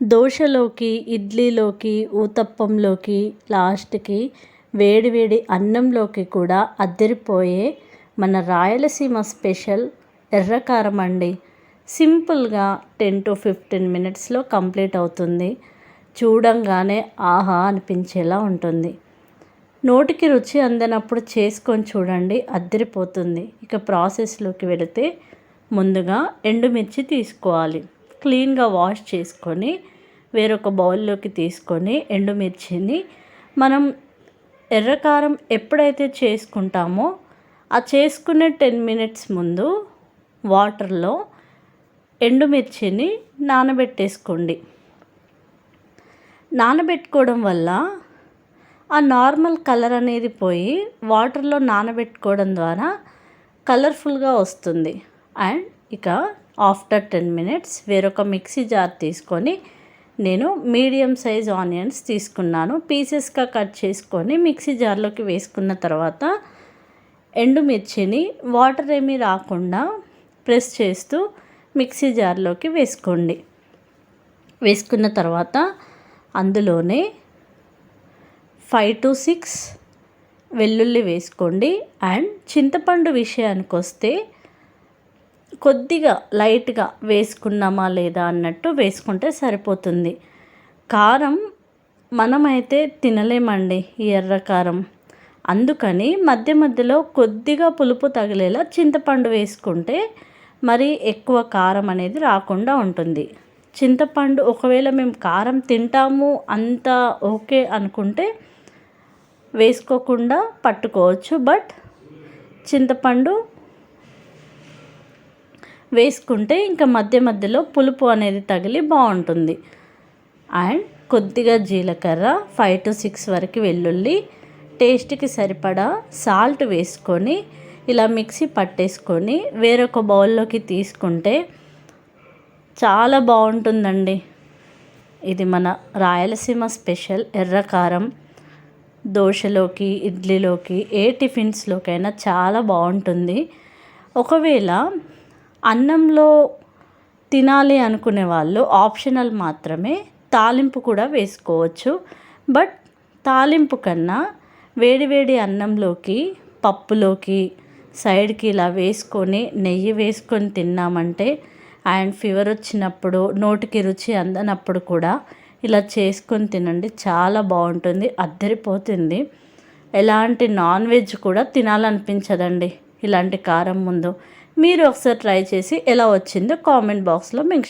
దోశలోకి ఇడ్లీలోకి ఊతప్పంలోకి లాస్ట్కి వేడివేడి అన్నంలోకి కూడా అద్దరిపోయే మన రాయలసీమ స్పెషల్ ఎర్రకారం అండి. సింపుల్గా టెన్ టు ఫిఫ్టీన్ మినిట్స్లో కంప్లీట్ అవుతుంది. చూడంగానే ఆహా అనిపించేలా ఉంటుంది. నోటికి రుచి అందనప్పుడు చేసుకొని చూడండి అద్దరిపోతుంది. ఇక ప్రాసెస్లోకి వెళితే ముందుగా ఎండుమిర్చి తీసుకోవాలి. క్లీన్గా వాష్ చేసుకొని వేరొక బౌల్లోకి తీసుకొని ఎండుమిర్చిని మనం ఎర్రకారం ఎప్పుడైతే చేసుకుంటామో ఆ చేసుకునే టెన్ మినిట్స్ ముందు వాటర్లో ఎండుమిర్చిని నానబెట్టేసుకోండి. నానబెట్టుకోవడం వల్ల ఆ నార్మల్ కలర్ అనేది పోయి వాటర్లో నానబెట్టుకోవడం ద్వారా కలర్ఫుల్గా వస్తుంది. అండ్ ఇక ఆఫ్టర్ టెన్ మినిట్స్ వేరొక మిక్సీ జార్ తీసుకొని నేను మీడియం సైజ్ ఆనియన్స్ తీసుకున్నాను. పీసెస్గా కట్ చేసుకొని మిక్సీ జార్లోకి వేసుకున్న తర్వాత ఎండుమిర్చిని వాటర్ ఏమీ రాకుండా ప్రెస్ చేస్తూ మిక్సీ జార్లోకి వేసుకోండి. వేసుకున్న తర్వాత అందులోనే ఫైవ్ టు సిక్స్ వెల్లుల్లి వేసుకోండి. అండ్ చింతపండు విషయానికి వస్తే కొద్దిగా లైట్గా వేసుకున్నామా లేదా అన్నట్టు వేసుకుంటే సరిపోతుంది. కారం మనమైతే తినలేమండి ఈ ఎర్ర కారం. అందుకని మధ్య మధ్యలో కొద్దిగా పులుపు తగిలేలా చింతపండు వేసుకుంటే మరి ఎక్కువ కారం అనేది రాకుండా ఉంటుంది. చింతపండు ఒకవేళ మేము కారం తింటాము అంత ఓకే అనుకుంటే వేసుకోకుండా పట్టుకోవచ్చు. బట్ చింతపండు వేసుకుంటే ఇంకా మధ్య మధ్యలో పులుపు అనేది తగిలి బాగుంటుంది. అండ్ కొద్దిగా జీలకర్ర ఫైవ్ టు సిక్స్ వరకు వెల్లుల్లి టేస్ట్కి సరిపడా సాల్ట్ వేసుకొని ఇలా మిక్సీ పట్టేసుకొని వేరొక బౌల్లోకి తీసుకుంటే చాలా బాగుంటుందండి. ఇది మన రాయలసీమ స్పెషల్ ఎర్రకారం దోశలోకి ఇడ్లీలోకి ఏ టిఫిన్స్లోకైనా చాలా బాగుంటుంది. ఒకవేళ అన్నంలో తినాలి అనుకునే వాళ్ళు ఆప్షనల్ మాత్రమే తాలింపు కూడా వేసుకోవచ్చు. బట్ తాలింపు కన్నా వేడివేడి అన్నంలోకి పప్పులోకి సైడ్కి ఇలా వేసుకొని నెయ్యి వేసుకొని తిన్నామంటే అండ్ ఫీవర్ వచ్చినప్పుడు నోటికి రుచి అందనప్పుడు కూడా ఇలా చేసుకొని తినండి. చాలా బాగుంటుంది అద్దరిపోతుంది. ఎలాంటి నాన్ వెజ్ కూడా తినాలనిపించదండి. ఇలాంటి కారం ముందు. మీరు ఒకసారి ట్రై చేసి ఎలా వచ్చిందో కామెంట్ బాక్స్లో మెన్షన్